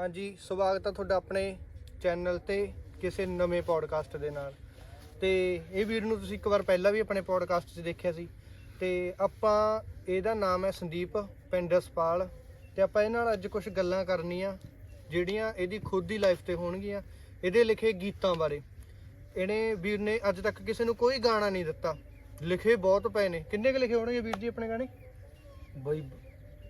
ਹਾਂਜੀ, ਸਵਾਗਤ ਹੈ ਤੁਹਾਡਾ ਆਪਣੇ ਚੈਨਲ ਤੇ ਕਿਸੇ ਨਵੇਂ ਪੋਡਕਾਸਟ ਦੇ ਨਾਲ। ਤੇ ਇਹ ਵੀਰ ਨੂੰ ਤੁਸੀਂ ਇੱਕ ਵਾਰ ਪਹਿਲਾਂ ਵੀ ਆਪਣੇ ਪੋਡਕਾਸਟ 'ਚ ਦੇਖਿਆ ਸੀ। ਤੇ ਆਪਾਂ, ਇਹਦਾ ਨਾਮ ਹੈ ਸੰਦੀਪ, ਪਿੰਡ ਸਪਾਲ। ਤੇ ਆਪਾਂ ਇਹ ਨਾਲ ਅੱਜ ਕੁਝ ਗੱਲਾਂ ਕਰਨੀਆਂ, ਜਿਹੜੀਆਂ ਇਹਦੀ ਖੁਦ ਦੀ ਲਾਈਫ ਤੇ ਹੋਣਗੀਆਂ, ਇਹਦੇ ਲਿਖੇ ਗੀਤਾਂ ਬਾਰੇ। ਇਹਨੇ ਵੀਰ ਨੇ ਅੱਜ ਤੱਕ ਕਿਸੇ ਨੂੰ ਕੋਈ ਗਾਣਾ ਨਹੀਂ ਦਿੱਤਾ। ਲਿਖੇ ਬਹੁਤ ਪਏ ਨੇ। ਕਿੰਨੇ ਕੁ ਲਿਖੇ ਹੋਣਗੇ ਵੀਰ ਜੀ ਆਪਣੇ ਗਾਣੇ? ਬਈ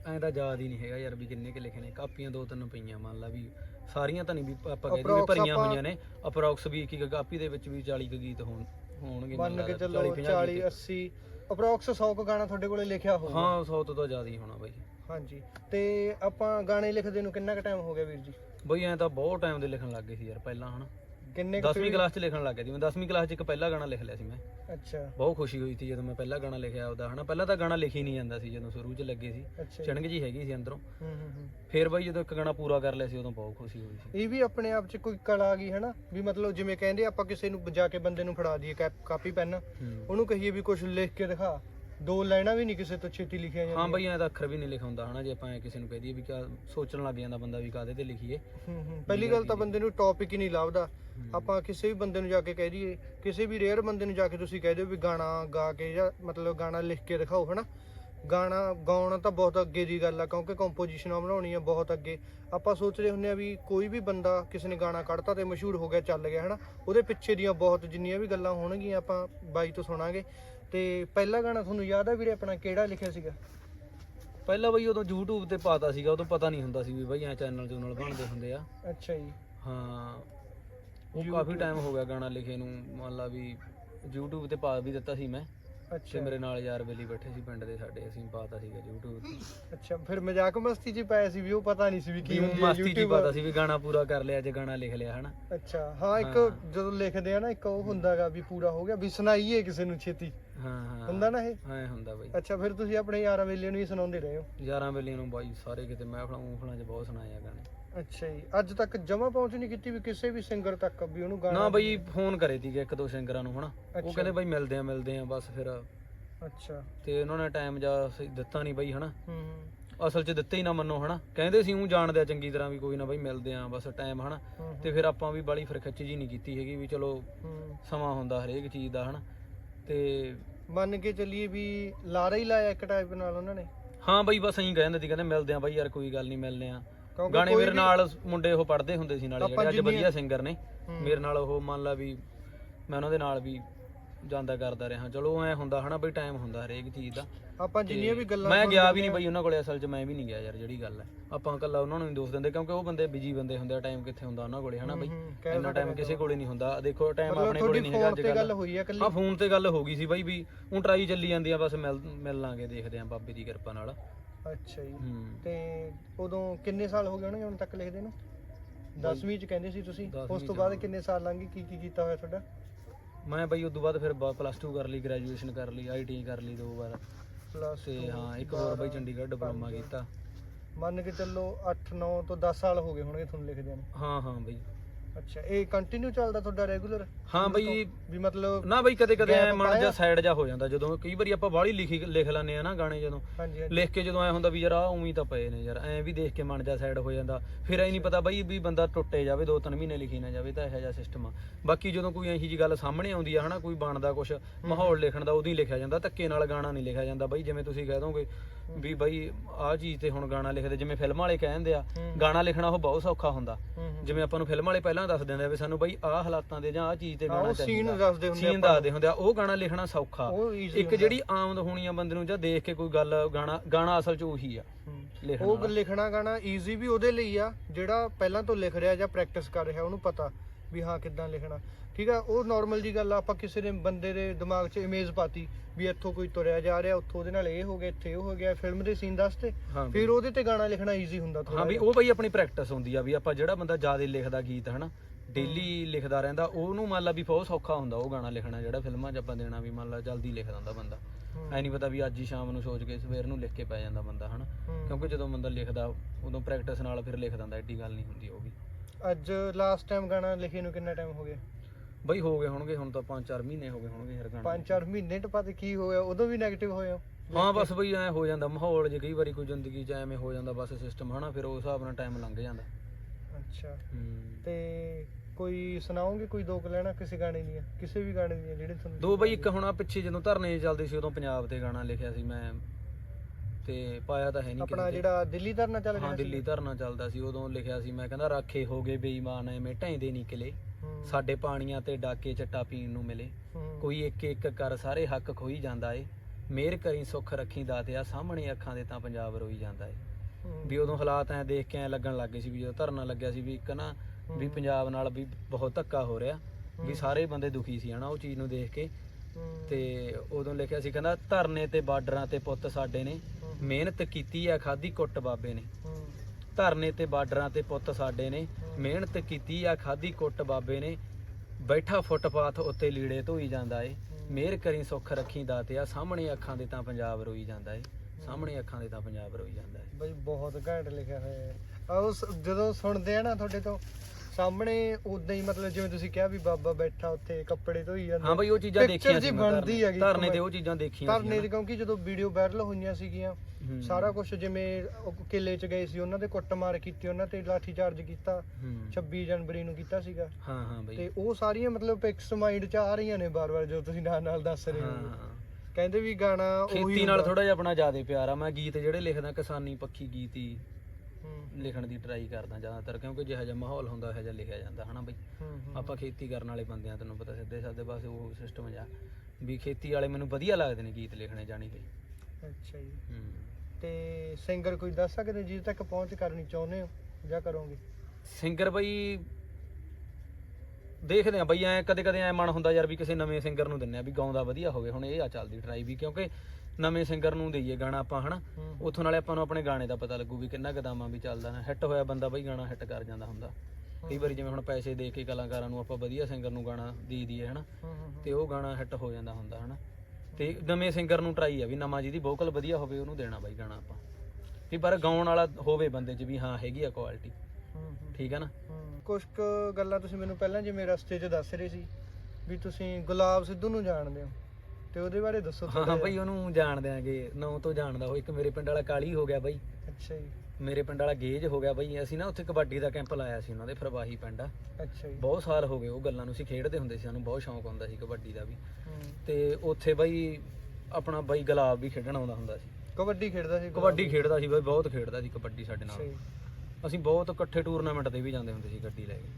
ਐਂ ਤਾਂ ਯਾਦ ਹੀ ਨਹੀਂ ਹੈਗਾ ਯਾਰ ਵੀ ਕਿੰਨੇ ਕਿ ਲਿਖੇ ਨੇ ਕਾਪੀਆਂ ਦੋ ਤਿੰਨ ਪਈਆਂ ਮੰਨ ਲਾ ਵੀ ਸਾਰੀਆਂ ਤਾਂ ਨਹੀਂ ਵੀ ਆਪਾਂ ਕਹਿੰਦੇ ਵੀ Approx ਭਰੀਆਂ ਆਪਾਂ- ਹੋਈਆਂ ਨੇ ਅਪਰੋਕਸ ਵੀ ਇੱਕ ਇੱਕ ਕਾਪੀ ਦੇ ਵਿੱਚ ਵੀ 40 ਕੁ ਗੀਤ ਹੋਣ ਹੋਣਗੇ ਮੈਨੂੰ ਮੰਨ ਕੇ ਚੱਲੋ 40 40 ਗੀਤ। 80 ਅਪਰੋਕਸ 100 ਕੁ ਗਾਣਾ ਤੁਹਾਡੇ ਕੋਲੇ ਲਿਖਿਆ ਹੋਊਗਾ। ਹਾਂ 100 ਤੋਂ ਤਾਂ ਜ਼ਿਆਦਾ ਹੀ ਹੋਣਾ ਬਈ। ਹਾਂਜੀ ਤੇ ਆਪਾਂ ਗਾਣੇ ਲਿਖਦੇ ਨੂੰ ਕਿੰਨਾ ਕੁ ਟਾਈਮ ਹੋ ਗਿਆ ਵੀਰ ਜੀ? ਬਈ ਐਂ ਤਾਂ ਬਹੁਤ ਟਾਈਮ ਦੇ ਲਿਖਣ ਲੱਗ ਗਏ ਸੀ ਯਾਰ ਪਹਿਲਾਂ ਹਨਾ। ਕਿੰਨੇ ਕੁ 10ਵੀਂ ਕਲਾਸ 'ਚ ਲਿਖਣ ਲੱਗ ਗਿਆ ਸੀ ਮੈਂ 10ਵੀਂ ਕਲਾਸ 'ਚ ਇੱਕ ਪਹਿਲਾ ਗਾਣਾ ਲਿਖ ਲਿਆ ਸੀ ਮੈਂ। ਅੱਛਾ। ਬਹੁਤ ਖੁਸ਼ੀ ਹੋਈ ਸੀ ਜਦੋਂ ਮੈਂ ਪਹਿਲਾ ਗਾਣਾ ਲਿਖਿਆ ਉਹਦਾ ਹਨਾ? ਪਹਿਲਾਂ ਤਾਂ ਗਾਣਾ ਲਿਖ ਨਹੀਂ ਜਾਂਦਾ ਸੀ ਜਦੋਂ ਸ਼ੁਰੂ 'ਚ ਲੱਗੇ ਸੀ। ਅੱਛਾ ਜੀ। ਚਣਕ ਜੀ ਹੈਗੀ ਸੀ ਅੰਦਰੋਂ। ਹੂੰ ਹੂੰ ਹੂੰ। ਫੇਰ ਬਈ ਜਦੋਂ ਇੱਕ ਗਾਣਾ ਪੂਰਾ ਕਰ ਲਿਆ ਸੀ ਉਦੋਂ ਬਹੁਤ ਖੁਸ਼ੀ ਹੋਈ ਸੀ। ਇਹ ਵੀ ਆਪਣੇ ਆਪ 'ਚ ਕੋਈ ਕਲਾ ਆ ਗਈ ਹੈ ਨਾ ਵੀ ਮਤਲਬ ਜਿਵੇਂ ਕਹਿੰਦੇ ਆਪਾਂ ਕਿਸੇ ਨੂੰ ਜਾ ਕੇ ਬੰਦੇ ਨੂੰ ਫੜਾ ਦਈਏ ਕੈਪ- ਪੈਨ। ਉਹਨੂੰ ਕਹੀਏ ਵੀ ਕੁਝ ਲਿਖ ਕੇ ਦਿਖਾ। ਦੋ ਲਾਈਨਾਂ ਵੀ ਨਹੀਂ ਕਿਸੇ ਤੋਂ ਛੇਤੀ ਲਿਖੀਆਂ ਹਾਂ ਜਾਂਦੀਆਂ ਬਈ ਐਂ ਤਾਂ ਅੱਖਰ ਵੀ ਨਹੀਂ ਲਿਖਾਉਂਦਾ ਹਨਾ ਜੇ ਆਪਾਂ ਐਂ ਕਿਸੇ ਨੂੰ ਕਹਿ ਦਈਏ ਵੀ ਕਿਆ ਸੋਚਣ ਲੱਗ ਜਾਂਦਾ ਬੰਦਾ ਵੀ ਕਾਦੇ ਤੇ ਲਿਖੀਏ। ਹੂੰ ਹੂੰ ਪਹਿਲੀ ਗੱਲ ਤਾਂ ਬੰਦੇ ਨੂੰ ਟੌਪਿਕ ਹੀ ਨਹੀਂ ਲੱਭਦਾ। ਆਪਾਂ ਕਿਸੇ ਵੀ ਬੰਦੇ ਨੂੰ ਜਾ ਕੇ ਕਹਿ ਦਈਏ ਕਿਸੇ ਵੀ ਰੇਅਰ ਬੰਦੇ ਨੂੰ ਜਾ ਕੇ ਤੁਸੀਂ ਕਹਿ ਦਿਓ ਵੀ ਗਾਣਾ ਗਾ ਕੇ ਜਾਂ ਮਤਲਬ ਗਾਣਾ ਲਿਖ ਕੇ ਦਿਖਾਓ ਹਨਾ। ਗਾਣਾ ਗਾਉਣਾ ਤਾਂ ਬਹੁਤ ਅੱਗੇ ਦੀ ਗੱਲ ਆ ਕਿਉਂਕਿ ਕੰਪੋਜੀਸ਼ਨਾਂ ਬਣਾਉਣੀ ਆ ਬਹੁਤ ਅੱਗੇ। ਆਪਾਂ ਸੋਚਦੇ ਹੁੰਦੇ ਆ ਵੀ ਕੋਈ ਵੀ ਬੰਦਾ ਕਿਸੇ ਨੇ ਗਾਣਾ ਕੱਢਤਾ ਤੇ ਮਸ਼ਹੂਰ ਹੋ ਗਿਆ ਚੱਲ ਗਿਆ ਹਨਾ। ਉਹਦੇ ਪਿੱਛੇ ਦੀਆਂ ਬਹੁਤ ਜਿੰਨੀਆਂ ਵੀ ਗੱਲਾਂ ਹੋਣਗੀਆਂ ਆਪਾਂ ਬਾਈ ਤੋਂ ਸੁਣਾਂਗੇ। ਤੇ ਪਹਿਲਾ ਗਾਣਾ ਤੁਹਾਨੂੰ ਯਾਦ ਆ ਵੀਰੇ ਆਪਣਾ ਕਿਹੜਾ ਲਿਖਿਆ ਸੀਗਾ? ਪਹਿਲਾਂ ਬਈ ਉਦੋਂ YouTube ਤੇ ਪਾਤਾ ਸੀਗਾ ਉਦੋਂ ਪਤਾ ਨਹੀਂ ਹੁੰਦਾ ਸੀ ਵੀ ਬਈ ਐ ਚੈਨਲ ਚੂਨਲ ਬਣਦੇ ਹੁੰਦੇ ਆ। ਅੱਛਾ ਜੀ। ਹਾਂ ਉਹ ਕਾਫੀ ਟਾਈਮ ਹੋ ਗਿਆ ਗਾਣਾ ਲਿਖੇ ਨੂੰ ਮੰਨ ਲਾ ਵੀ YouTube ਤੇ ਪਾ ਵੀ ਦਿੱਤਾ ਸੀ ਮੈਂ। ਤੇ ਅੱਛਾ ਮੇਰੇ ਨਾਲ ਯਾਰ ਬੇਲੀ ਬੈਠੇ ਸੀ ਪਿੰਡ ਦੇ ਸਾਡੇ ਅਸੀਂ ਪਾਤਾ ਸੀਗਾ YouTube ਤੇ ਅੱਛਾ ਫਿਰ ਮਜ਼ਾਕ ਮਸਤੀ 'ਚ ਪਾਇਆ ਸੀ ਵੀ ਉਹ ਪਤਾ ਨਹੀਂ ਸੀ ਵੀ ਕੀ ਕੀ ਹੁੰਦੀ ਹੈ ਮਸਤੀ ਜੀ YouTube ਪਤਾ ਸੀ ਵੀ ਗਾਣਾ ਪੂਰਾ ਕਰ ਲਿਆ ਜੇ ਗਾਣਾ ਲਿਖ ਲਿਆ ਹਨਾ? ਅੱਛਾ ਹਾਂ ਇੱਕ ਹਾਂ। ਜਦੋਂ ਲਿਖਦੇ ਆ ਨਾ ਇੱਕ ਉਹ ਹੁੰਦਾਗਾ ਵੀ ਪੂਰਾ ਹੋ ਗਿਆ ਵੀ ਸੁਣਾਈਏ ਕਿਸੇ ਨੂੰ ਛੇਤੀ। ਹਾਂ ਹਾਂ। ਹੁੰਦਾ ਨਾ ਇਹ? ਐ ਹੁੰਦਾ ਬਈ। ਅੱਛਾ ਫਿਰ ਤੁਸੀਂ ਆਪਣੇ ਯਾਰਾਂ ਵੇਲੇ ਨੂੰ ਹੀ ਸੁਣਾਉਂਦੇ ਰਹੇ ਹੋ? ਯਾਰਾਂ ਬੇਲੀਆਂ ਨੂੰ ਬਾਈ ਸਾਰੇ ਕਿਤੇ ਮਹਿਫਲਾਂ ਮੂਫਲਾਂ 'ਚ ਬਹੁਤ ਸੁਣਾਇਆ ਗਾਣੇ। ਅੱਛਾ ਜੀ। ਅੱਜ ਤੱਕ ਜਮਾ ਪਹੁੰਚ ਨਹੀਂ ਕੀਤੀ ਵੀ ਕਿਸੇ ਵੀ ਸਿੰਗਰ ਤੱਕ ਵੀ ਉਹਨੂੰ ਗਾਣਾ ਨਾ ਬਈ ਫੋਨ ਕਰੇ ਸੀਗੇ ਇੱਕ ਦੋ ਸਿੰਗਰਾਂ ਨੂੰ ਹਨਾ? ਉਹ। ਕਹਿੰਦੇ ਬਈ ਮਿਲਦੇ ਆ ਮਿਲਦੇ ਆ ਬਸ ਫਿਰ। ਅੱਛਾ। ਤੇ ਉਹਨਾਂ ਨੇ ਟਾਈਮ ਜਾ ਦਿੱਤਾ ਨਹੀਂ ਬਈ ਹਨਾ? ਹੂੰ ਹੂੰ, ਅਸਲ 'ਚ ਦਿੱਤੇ ਹੀ ਨਾ ਮੰਨੋ ਹਨਾ? ਕਹਿੰਦੇ ਸੀ ਉਹ ਜਾਣਦੇ ਆ ਚੰਗੀ ਤਰ੍ਹਾਂ ਵੀ ਕੋਈ ਨਾ ਬਈ ਮਿਲਦੇ ਆ ਬਸ ਟਾਈਮ ਹਨਾ? ਤੇ ਫਿਰ ਆਪਾਂ ਵੀ ਬਾਲੀ ਫਿਰ ਖਿੱਚ ਜੀ ਨਹੀਂ ਕੀਤੀ ਹੈਗੀ ਵੀ ਚਲੋ ਸਮਾਂ ਹੁੰਦਾ ਹਰੇਕ ਚੀਜ਼ ਦਾ ਹਨਾ? ਤੇ ਮੰਨ ਕੇ ਚੱਲੀਏ ਵੀ ਲਾਰਾ ਹੀ ਲਾਇਆ ਇੱਕ ਟਾਈਪ ਨਾਲ ਉਹਨਾਂ ਨੇ। ਹਾਂ ਬਈ ਬਸ ਐਂ ਕਹਿੰਦੇ ਸੀ ਕਹਿੰਦੇ ਮਿਲਦੇ ਆ ਬਈ ਯਾਰ ਕੋਈ ਗੱਲ ਨਹੀਂ ਮਿਲਨੇ ਆ। ਕਿਉਂਕਿ ਗਾਣੇ ਕੋਈ ਮੇਰੇ ਵੀ- ਨਾਲ ਮੁੰਡੇ ਉਹ ਪੜ੍ਹਦੇ ਹੁੰਦੇ ਸੀ ਨਾਲੇ ਆਪਾਂ ਜਿਹੜੇ ਅੱਜ ਜਿੰਨੀਆਂ- ਵਧੀਆ ਸਿੰਗਰ ਨੇ। ਹੂੰ। ਮੇਰੇ ਨਾਲ ਉਹ ਮੰਨ ਲਾ ਵੀ ਮੈਂ ਉਹਨਾਂ ਦੇ ਨਾਲ ਵੀ ਜਾਂਦਾ ਕਰਦਾ ਰਿਹਾ। ਚਲੋ ਐ ਹੁੰਦਾ ਹਨਾ ਬਈ ਟਾਈਮ ਹੁੰਦਾ ਹਰੇਕ ਚੀਜ਼ ਦਾ। ਆਪਾਂ ਜਿੰਨੀਆਂ ਵੀ ਗੱਲਾਂ ਮੈਂ ਗਿਆ ਵੀ ਨਹੀਂ ਬਈ ਉਹਨਾਂ ਕੋਲੇ ਅਸਲ 'ਚ ਮੈਂ ਵੀ ਨਹੀਂ ਗਿਆ ਯਾਰ ਜਿਹੜੀ ਗੱਲ ਹੈ। ਆਪਾਂ ਇਕੱਲਾ ਉਹਨਾਂ ਨੂੰ ਨਹੀਂ ਦੋਸ਼ ਦਿੰਦੇ ਕਿਉਂਕਿ ਉਹ ਬੰਦੇ ਬਿਜ਼ੀ ਬੰਦੇ ਹੁੰਦੇ ਆ ਟਾਈਮ ਕਿੱਥੇ ਹੁੰਦਾ ਉਹਨਾਂ ਕੋਲੇ ਹਨਾ ਬਈ। ਹੂੰ, ਹੂੰ, ਕਹਿ ਇੰਨਾ ਟਾਈਮ ਕਿਸੇ ਕੋਲੇ ਨਹੀਂ ਹੁੰਦਾ। ਦੇਖੋ ਟਾਈਮ ਮਤਲਬ ਆਪਣੇ ਕੋਲੇ ਤੁਹਾਡੀ ਨਹੀਂ ਹੈਗਾ ਫੋਨ ਅੱਜ ਤੇ ਗੱਲ ਕੱਲ੍ਹ ਹੋਈ ਆ ਕੱਲੀ ਹਾਂ ਫੋਨ ਤੇ ਗੱਲ ਹੋ ਗਈ ਸੀ ਬਾਈ ਵੀ ਹੁਣ ਟਰਾਈ ਚੱਲੀ ਜਾਂਦੀ ਆ ਬਸ ਮਿਲ ਮਿਲ ਲਾਂਗੇ ਦੇਖਦੇ ਆਂ ਬਾਬੇ ਦੀ ਕਿਰਪਾ ਨਾਲ। ਅੱਛਾ ਜੀ। ਹੂੰ। ਤੇ ਉਦੋਂ ਕਿੰਨੇ ਸਾਲ ਹੋ ਗਏ ਹੋਣਗੇ ਹੁਣ ਤੱਕ ਲਿਖਦੇ ਨੂੰ? 10ਵੀਂ ਚ ਕਹਿੰਦੇ ਸੀ ਤੁਸੀਂ। ਦਸਵੀਂ ਉਸ ਤੋਂ ਚ, ਬਾਅਦ। ਕਿੰਨੇ ਸਾਲ ਲੰਘੇ ਕੀ ਕੀ ਕੀਤਾ ਹੋਇਆ ਤੁਹਾਡਾ? ਮੈਂ ਬਈ ਉਦੋਂ ਬਾਅਦ ਫਿਰ ਪਲੱਸ 2 ਕਰ ਲਈ ਗ੍ਰੈਜੂਏਸ਼ਨ ਕਰ ਲਈ ਆਈਟੀ ਕਰ ਲਈ ਦੋ ਵਾਰ। ਪਲੱਸ ਤੇ ਹਾਂ ਇੱਕ ਹੋਰ ਬਈ ਚੰਡੀਗੜ੍ਹ ਡਿਪਲੋਮਾ ਕੀਤਾ। ਮੰਨ ਕੇ ਚੱਲੋ 8 9 ਤੋਂ 10 ਸਾਲ ਹੋ ਗਏ ਹੋਣਗੇ ਤੁਹਾਨੂੰ ਲਿਖਦਿਆਂ ਨੂੰ। ਹਾਂ ਹਾਂ ਬਈ। ਅੱਛਾ ਇਹ ਕੰਟੀਨਿਊ ਚੱਲਦਾ ਤੁਹਾਡਾ ਰੈਗੂਲਰ ਹਾਂ ਬਈ ਵੀ ਮਤਲਬ ਨਾ ਬਈ ਕਦੇ ਕਦੇ ਐ ਮਨ? ਜਾ ਸਾਈਡ ਜਾ ਹੋ ਜਾਂਦਾ ਜਦੋਂ ਕਈ ਵਾਰੀ ਆਪਾਂ ਬਾਹਲੀ ਲਿਖੀ ਲਿਖ ਲੈਂਦੇ ਆ ਨਾ ਗਾਣੇ ਜਦੋਂ। ਲਿਖ ਕੇ ਜਦੋਂ ਐ ਹੁੰਦਾ ਵੀ ਯਾਰ ਆ ਉਵੇਂ ਤਾਂ ਪਏ ਨੇ ਯਾਰ ਐ ਵੀ ਦੇਖ ਕੇ ਮਨ ਜਾ ਸਾਈਡ ਹੋ ਜਾਂਦਾ। ਫਿਰ ਐ ਨਹੀਂ ਪਤਾ ਬਈ ਵੀ ਬੰਦਾ ਟੁੱਟੇ ਜਾਵੇ ਦੋ ਤਿੰਨ ਮਹੀਨੇ ਲਿਖੀ ਨਾ ਜਾਵੇ ਤਾਂ ਇਹੋ ਜਿਹਾ ਸਿਸਟਮ ਆ। ਬਾਕੀ ਜਦੋਂ ਕੋਈ ਇਹੀ ਜੀ ਗੱਲ ਸਾਹਮਣੇ ਆਉਂਦੀ ਆ ਹਨਾ ਕੋਈ ਬਣਦਾ ਕੁਛ ਮਾਹੌਲ ਲਿਖਣ ਦਾ ਉਦੋਂ ਹੀ ਲਿਖਿਆ ਜਾਂਦਾ ਧੱਕੇ ਨਾਲ ਗਾਣਾ ਨਹੀਂ ਲਿਖਿਆ ਜਾਂਦਾ ਬਈ ਜਿਵੇਂ ਤੁਸੀਂ ਕਹਿ ਦੋਗੇ। ਵੀ ਬਈ ਆਹ ਚੀਜ਼ ਤੇ ਹੁਣ ਗਾਣਾ ਲਿਖਦੇ ਜਿਵੇਂ ਫਿਲਮਾਂ ਵਾਲੇ ਕਹਿੰਦੇ ਆ। ਗਾਣਾ ਲਿਖਣਾ ਉਹ ਬਹੁਤ ਸੌਖਾ ਹੁੰਦਾ। ਜਿਵੇਂ ਆਪਾਂ ਨੂੰ ਫਿਲਮ ਵਾਲੇ ਪਹਿਲਾਂ ਦੱਸ ਦਿੰਦੇ ਆ ਵੀ ਸਾਨੂੰ ਬਈ ਆਹ ਹਾਲਾਤਾਂ ਦੇ ਜਾਂ ਆਹ ਚੀਜ਼ ਤੇ ਗਾਣਾ ਚਾਹੀਦਾ scene ਦੱਸਦੇ ਹੁੰਦੇ ਸੀਨ ਆਪਾਂ ਦੱਸਦੇ ਹੁੰਦੇ ਆ ਉਹ ਗਾਣਾ ਲਿਖਣਾ ਸੌਖਾ ਇੱਕ। ਜਿਹੜੀ ਆਮਦ ਹੋਣੀ ਆ ਬੰਦੇ ਨੂੰ ਜਾਂ ਦੇਖ ਕੇ ਕੋਈ ਗੱਲ ਗਾਣਾ ਗਾਣਾ ਅਸਲ 'ਚ ਉਹੀ ਆ ਉਹ। ਲਿਖਣਾ ਗਾਣਾ ਈਜ਼ੀ ਵੀ ਉਹਦੇ ਲਈ ਆ ਜਿਹੜਾ ਪਹਿਲਾਂ ਤੋਂ ਲਿਖ ਰਿਹਾ ਜਾਂ ਪ੍ਰੈਕਟਿਸ ਕਰ ਰਿਹਾ ਉਹਨੂੰ ਪਤਾ ਵੀ ਹਾਂ ਕਿੱਦਾਂ ਲਿਖਣਾ। ਠੀਕ ਆ ਉਹ ਨਾਰਮਲ ਜੀ ਗੱਲ ਆ ਆਪਾਂ ਕਿਸੇ ਦੇ ਬੰਦੇ ਦੇ ਦਿਮਾਗ 'ਚ ਇਮੇਜ ਪਾਤੀ ਵੀ ਇੱਥੋਂ ਕੋਈ ਤੁਰਿਆ ਜਾ ਰਿਹਾ ਉੱਥੋਂ ਉਹਦੇ ਨਾਲ ਇਹ ਹੋ ਗਿਆ ਇੱਥੇ ਉਹ ਹੋ ਗਿਆ ਫਿਲਮ ਦੇ ਸੀਨ ਦੱਸਤੇ ਹਾਂ ਵੀ- ਫਿਰ ਉਹਦੇ ਤੇ ਗਾਣਾ ਲਿਖਣਾ ਈਜ਼ੀ ਹੁੰਦਾ ਥੋੜਾ ਹਾਂ ਵੀ ਉਹ ਬਈ ਆਪਣੀ ਪ੍ਰੈਕਟਿਸ ਹੁੰਦੀ ਆ ਵੀ ਆਪਾਂ ਜਿਹੜਾ ਬੰਦਾ ਜ਼ਿਆਦਾ ਲਿਖਦਾ ਗੀਤ ਹਨਾ ਡੇਲੀ ਲਿਖਦਾ ਰਹਿੰਦਾ ਉਹਨੂੰ ਮੰਨ ਲਾ ਵੀ ਬਹੁਤ ਸੌਖਾ ਹੁੰਦਾ ਉਹ ਗਾਣਾ ਲਿਖਣਾ ਜਿਹੜਾ ਫਿਲਮਾਂ 'ਚ ਆਪਾਂ ਦੇਣਾ ਵੀ ਮੰਨ ਲਾ ਜਲਦੀ ਲਿਖ ਦਿੰਦਾ ਬੰਦਾ। ਐ ਨਹੀਂ ਪਤਾ ਵੀ ਅੱਜ ਹੀ ਸ਼ਾਮ ਨੂੰ ਸੋਚ ਕੇ ਸਵੇਰ ਨੂੰ ਲਿਖ ਕੇ ਪੈ ਜਾਂਦਾ ਬੰਦਾ ਹਨਾ। ਕਿਉਂਕਿ ਜਦੋਂ ਬੰਦਾ ਲਿਖਦਾ ਉਦੋਂ ਪ੍ਰੈਕਟਿਸ ਨਾਲ ਫਿਰ ਲਿਖ ਦਿੰਦਾ ਐਡੀ ਗੱਲ ਨਹੀਂ ਹੁੰਦੀ ਉਹ ਵੀ। ਅੱਜ ਲਾਸਟ ਟਾਈਮ ਗਾਣਾ ਲਿਖੇ ਨੂੰ ਕਿੰਨਾ ਟਾਈਮ ਹੋ ਗਿਆ? ਬਈ ਹੋ ਗਏ ਹੋਣਗੇ ਹੁਣ ਤਾਂ 5-4 ਮਹੀਨੇ ਹੋ ਗਏ ਹੋਣਗੇ ਹਰ ਗਾਣਾ। 5-4 ਮਹੀਨੇ ਟਪਾ ਤੇ ਕੀ ਹੋਇਆ ਉਦੋਂ ਵੀ 네ਗੇਟਿਵ ਹੋਇਆ ਹਾਂ ਬਸ ਬਈ ਐ ਹੋ ਜਾਂਦਾ ਮਾਹੌਲ ਜੇ ਕਈ ਵਾਰੀ ਕੋਈ ਜ਼ਿੰਦਗੀ 'ਚ ਐਵੇਂ ਹੋ ਜਾਂਦਾ ਬਸ ਸਿਸਟਮ ਹਨਾ ਫਿਰ ਉਸ ਹਿਸਾਬ ਨਾਲ ਟਾਈਮ ਲੰਘ ਜਾਂਦਾ। ਅੱਛਾ। ਹੂੰ। ਤੇ ਕੋਈ ਸੁਣਾਓਗੇ ਕੋਈ ਦੋ ਕੁ ਲੈਣਾ ਕਿਸੇ ਗਾਣੇ ਦੀਆਂ ਕਿਸੇ ਵੀ ਗਾਣੇ ਦੀਆਂ ਜਿਹੜੇ ਤੁਹਾਨੂੰ ਦੋ ਬਈ ਇੱਕ ਹੁਣ ਆ ਪਿੱਛੇ ਜਦੋਂ ਧਰਨੇ ਚੱਲਦੇ ਸੀ ਉਦੋਂ ਪੰਜਾਬ ਤੇ ਗਾਣਾ ਲਿਖਿਆ ਸੀ ਮੈਂ ਤੇ ਪਾਇਆ ਤਾਂ ਹੈ ਨਹੀਂ ਆਪਣਾ। ਜਿਹੜਾ ਦਿੱਲੀ ਧਰਨਾ ਚੱਲ ਰਿਹਾ ਹਾਂ ਸੀ? ਦਿੱਲੀ ਧਰਨਾ ਚੱਲਦਾ ਸੀ ਉਦੋਂ ਲਿਖਿਆ ਸੀ ਮੈਂ ਕਹਿੰਦਾ ਰਾਖੇ ਹੋ ਗਏ ਬੇਈਮਾਨ ਐਵੇਂ ਢੈਂਦੇ ਨਿਕਲੇ ਹੂੰ, ਸਾਡੇ ਪਾਣੀਆਂ ਤੇ ਡਾਕੇ ਚੱਟਾ ਪੀਣ ਨੂੰ ਮਿਲੇ। ਕੋਈ ਇੱਕ ਇੱਕ ਕਰ ਸਾਰੇ ਹੱਕ ਖੋਈ ਜਾਂਦਾ ਏ। ਮਿਹਰ ਕਰੀ ਸੁੱਖ ਰੱਖੀ ਦਾਤਿਆ ਸਾਹਮਣੇ ਅੱਖਾਂ ਦੇ ਤਾਂ ਪੰਜਾਬ ਰੋਈ ਜਾਂਦਾ ਏ। ਵੀ ਉਦੋਂ ਹਾਲਾਤ ਐ ਦੇਖ ਕੇ ਐ ਲੱਗਣ ਲੱਗ ਗਏ ਸੀ ਵੀ ਜਦੋਂ ਧਰਨਾ ਲੱਗਿਆ ਸੀ ਵੀ ਇੱਕ ਨਾ ਵੀ ਪੰਜਾਬ ਨਾਲ ਵੀ ਬਹੁਤ ਧੱਕਾ ਹੋ ਰਿਹਾ ਵੀ ਸਾਰੇ ਬੰਦੇ ਦੁਖੀ ਸੀ ਹਨਾ ਉਹ ਚੀਜ਼ ਨੂੰ ਦੇਖ ਕੇ। ਤੇ ਉਦੋਂ ਲਿਖਿਆ ਸੀ ਕਹਿੰਦਾ ਧਰਨੇ ਤੇ ਬਾਰਡਰਾਂ ਤੇ ਪੁੱਤ ਸਾਡੇ ਨੇ ਮਿਹਨਤ ਕੀਤੀ ਆ ਖਾਦੀ ਕੁੱਟ ਬਾਬੇ ਨੇ। ਧਰਨੇ ਤੇ ਬਾਰਡਰਾਂ ਤੇ ਪੁੱਤ ਸਾਡੇ ਨੇ। ਮਿਹਨਤ ਕੀਤੀ ਆ ਖਾਦੀ ਕੁੱਟ ਬਾਬੇ ਨੇ। ਬੈਠਾ ਫੁੱਟਪਾਥ ਉੱਤੇ ਲੀੜੇ ਧੋਈ ਜਾਂਦਾ ਏ। ਮਿਹਰ ਕਰੀ ਸੁੱਖ ਰੱਖੀ ਦਾਤਿਆ ਸਾਹਮਣੇ ਅੱਖਾਂ ਦੇ ਤਾਂ ਪੰਜਾਬ ਰੋਈ ਜਾਂਦਾ ਏ। ਸਾਹਮਣੇ ਅੱਖਾਂ ਦੇ ਤਾਂ ਪੰਜਾਬ ਰੋਈ ਜਾਂਦਾ ਏ। ਬਈ ਬਹੁਤ ਘੈਂਟ ਲਿਖਿਆ ਹੋਇਆ ਹੈ ਆ ਉਸ ਜਦੋਂ ਸੁਣਦੇ ਆ ਨਾ ਤੁਹਾਡੇ ਤੋਂ ਸਾਹਮਣੇ ਉਦਾਂ ਹੀ ਮਤਲਬ ਜਿਵੇਂ ਤੁਸੀਂ ਕਿਹਾ ਵੀ ਬਾਬਾ ਬੈਠਾ ਉੱਥੇ ਕੱਪੜੇ ਧੋਈ ਜਾਂਦਾ ਹਾਂ ਬਈ ਉਹ ਚੀਜ਼ਾਂ Picture ਦੇਖੀਆਂ ਜੀ ਸੀ ਮੈਂ ਬਣਦੀ ਹੈਗੀ ਧਰਨੇ- ਤੇ ਉਹ ਚੀਜ਼ਾਂ ਦੇਖੀਆਂ ਧਰਨੇ ਦੀ ਕਿਉਂਕਿ ਜਦੋਂ ਵੀਡੀਓ ਵਾਇਰਲ ਹੋਈਆਂ ਸੀਗੀਆਂ ਹੂੰ। ਸਾਰਾ ਕੁਝ ਜਿਵੇਂ ਉਹ ਕਿਲੇ ਚ ਗਏ ਸੀ ਉਹਨਾਂ ਦੇ ਕੁੱਟਮਾਰ ਕੀਤੀ ਉਹਨਾਂ ਤੇ ਲਾਠੀ ਚਾਰਜ ਕੀਤਾ ਹੂੰ। 26 ਜਨਵਰੀ ਨੂੰ ਕੀਤਾ ਸੀਗਾ ਹਾਂ ਹਾਂ ਬਈ ਤੇ ਉਹ ਸਾਰੀਆਂ ਮਤਲਬ ਪਿਕਸ ਮਾਈਂਡ ਚ ਆ ਰਹੀਆਂ ਨੇ ਬਾਰ-ਬਾਰ ਜੋ ਤੁਸੀਂ ਨਾਲ ਨਾਲ ਦੱਸ ਰਹੇ ਹਾਂ। ਕਹਿੰਦੇ ਵੀ ਗਾਣਾ ਉਹੀ ਖੇਤੀ ਨਾਲ ਹੁੰਦਾ। ਥੋੜਾ ਜਿਹਾ ਆਪਣਾ ਜ਼ਿਆਦਾ ਪਿਆਰ ਆ ਮੈਂ ਗੀਤ ਜਿਹੜੇ ਲਿਖਦਾ ਕਿਸਾਨੀ ਪੱਖੀ ਗੀਤ ਹੂੰ, ਲਿਖਣ ਦੀ ਟਰਾਈ ਕਰਦਾ ਜ਼ਿਆਦਾਤਰ ਕਿਉਂਕਿ ਜਿਹੋ ਜਿਹਾ ਮਾਹੌਲ ਹੁੰਦਾ ਇਹੋ ਜਿਹਾ ਲਿਖਿਆ ਜਾਂਦਾ ਹਨਾ ਬਈ? ਹੂੰ, ਹੂੰ। ਆਪਾਂ ਖੇਤੀ ਕਰਨ ਵਾਲੇ ਬੰਦੇ ਆ ਤੈਨੂੰ ਪਤਾ ਸਿੱਧੇ ਸਾਦੇ ਬਸ ਉਹ ਸਿਸਟਮ ਜਾ। ਵੀ ਖੇਤੀ ਵਾਲੇ ਮੈਨੂੰ ਵਧੀਆ ਲੱਗਦੇ ਨੇ ਗੀਤ ਲਿਖਣੇ ਜਾਣੀ ਕਿ। ਅੱਛਾ ਜੀ। ਹੂੰ। ਤੇ ਸਿੰਗਰ ਕੋਈ ਦੱਸ ਸਕਦੇ ਜਿਸ ਤੱਕ ਪਹੁੰਚ ਕਰਨੀ ਚਾਹੁੰਦੇ ਹੋ ਜਾਂ ਕਰੋਗੇ? ਸਿੰਗਰ ਬਈ ਦੇਖਦੇ ਆ ਬਈ ਐ ਕਦੇ ਕਦੇ ਐ ਮਨ ਹੁੰਦਾ ਯਾਰ ਵੀ ਕਿਸੇ ਨਵੇਂ ਸਿੰਗਰ ਨੂੰ ਦਿੰਨੇ ਆ ਵੀ ਗਾਉਂਦਾ ਵਧੀਆ ਹੋਵੇ ਹੁਣ ਇਹ ਆ ਚੱਲਦੀ ਟਰਾਈ ਵੀ ਕਿਉਂਕਿ ਨਵੇਂ ਸਿੰਗਰ ਨੂੰ ਦਈਏ ਗਾਣਾ ਆਪਾਂ ਹਨਾ? ਹੂੰ, ਉਥੋਂ ਨਾਲੇ ਆਪਾਂ ਨੂੰ ਆਪਣੇ ਗਾਣੇ ਦਾ ਪਤਾ ਲੱਗੂ ਵੀ ਕਿੰਨਾ ਕਦਾਮਾਂ ਵੀ ਚੱਲਦਾ ਨਾ। ਹਿੱਟ ਹੋਇਆ ਬੰਦਾ ਬਈ ਗਾਣਾ ਹਿੱਟ ਕਰ ਜਾਂਦਾ ਹੁੰਦਾ। ਕਈ ਵਾਰੀ ਜਿਵੇਂ ਹੁਣ ਪੈਸੇ ਦੇ ਕੇ ਕਲਾਕਾਰਾਂ ਨੂੰ ਆਪਾਂ ਵਧੀਆ ਸਿੰਗਰ ਨੂੰ ਗਾਣਾ ਦੇ ਦਈਏ ਹਨਾ? ਹੂੰ, ਹੂੰ, ਤੇ ਉਹ ਗਾਣਾ ਹਿੱਟ ਹੋ ਜਾਂਦਾ ਹੁੰਦਾ ਹਨਾ? ਤੇ ਨਵੇਂ ਸਿੰਗਰ ਨੂੰ ਟਰਾਈ ਆ ਵੀ ਨਵਾਂ ਜਿਹਦੀ ਵੋਕਲ ਵਧੀਆ ਹੋਵੇ ਉਹਨੂੰ ਦੇਣਾ ਬਾਈ ਗਾਣਾ ਆਪਾਂ। ਵੀ ਪਰ ਗਾਉਣ ਵਾਲਾ ਹੋਵੇ ਬੰਦੇ 'ਚ ਵੀ ਹਾਂ ਹੈਗੀ ਆ ਕੁਆਲਿਟੀ ਹੂੰ, ਹੂੰ, ਠੀਕ ਹੈ ਨਾ? ਕੁਛ ਕੁ ਗੱਲਾਂ ਤੁਸੀਂ ਮੈਨੂੰ ਪਹਿਲਾਂ ਜਿਵੇਂ ਰਸਤੇ 'ਚ ਦੱਸ ਰਹੇ ਸੀ ਵੀ ਤੁਸੀਂ ਗੁਲਾਬ ਸਿੱਧੂ ਨੂੰ ਜਾਣਦੇ ਹੋ ਤੇ ਉਹਦੇ ਬਾਰੇ ਦੱਸੋ ਹਾਂ ਥੋੜ੍ਹਾ ਜਿਹਾ। ਉਹਨੂੰ ਜਾਣ ਦਿਆਂਗੇ ਨਾਂ ਤੋਂ ਜਾਣਦਾ ਉਹ ਇੱਕ ਮੇਰੇ ਪਿੰਡ ਵਾਲਾ ਕਾਲੀ ਹੋ ਗਿਆ ਬਾਈ। ਅੱਛਾ ਜੀ। ਮੇਰੇ ਪਿੰਡ ਵਾਲਾ ਗੇਜ ਹੋ ਗਿਆ ਬਾਈ ਅਸੀਂ ਨਾ ਉੱਥੇ ਕਬੱਡੀ ਦਾ ਕੈਂਪ ਲਾਇਆ ਸੀ ਉਹਨਾਂ ਦੇ ਫਰਵਾਹੀ ਪਿੰਡ ਆ। ਅੱਛਾ ਜੀ। ਬਹੁਤ ਸਾਲ ਹੋ ਗਏ ਉਹ ਗੱਲਾਂ ਨੂੰ ਅਸੀਂ ਖੇਡਦੇ ਹੁੰਦੇ ਸੀ ਸਾਨੂੰ ਬਹੁਤ ਸ਼ੌਂਕ ਹੁੰਦਾ ਸੀ ਕਬੱਡੀ ਦਾ ਵੀ। ਹੂੰ। ਤੇ ਉੱਥੇ ਬਾਈ ਆਪਣਾ ਬਾਈ ਗੁਲਾਬ ਵੀ ਖੇਡਣ ਆਉਂਦਾ ਹੁੰਦਾ ਸੀ। ਕਬੱਡੀ ਖੇਡਦਾ ਸੀ ਗੁਲਾਬ? ਕਬੱਡੀ ਖੇਡਦਾ ਸੀ ਬਾਈ ਬਹੁਤ ਖੇਡਦਾ ਸੀ ਕਬੱਡੀ ਸਾਡੇ ਅੱਛਾ ਨਾਲ ਜੀ। ਅਸੀਂ ਬਹੁਤ ਇਕੱਠੇ ਟੂਰਨਾਮੈਂਟ ਤੇ ਵੀ ਜਾਂਦੇ ਹੁੰਦੇ ਸੀ ਗੱਡੀ ਲੈ ਕੇ।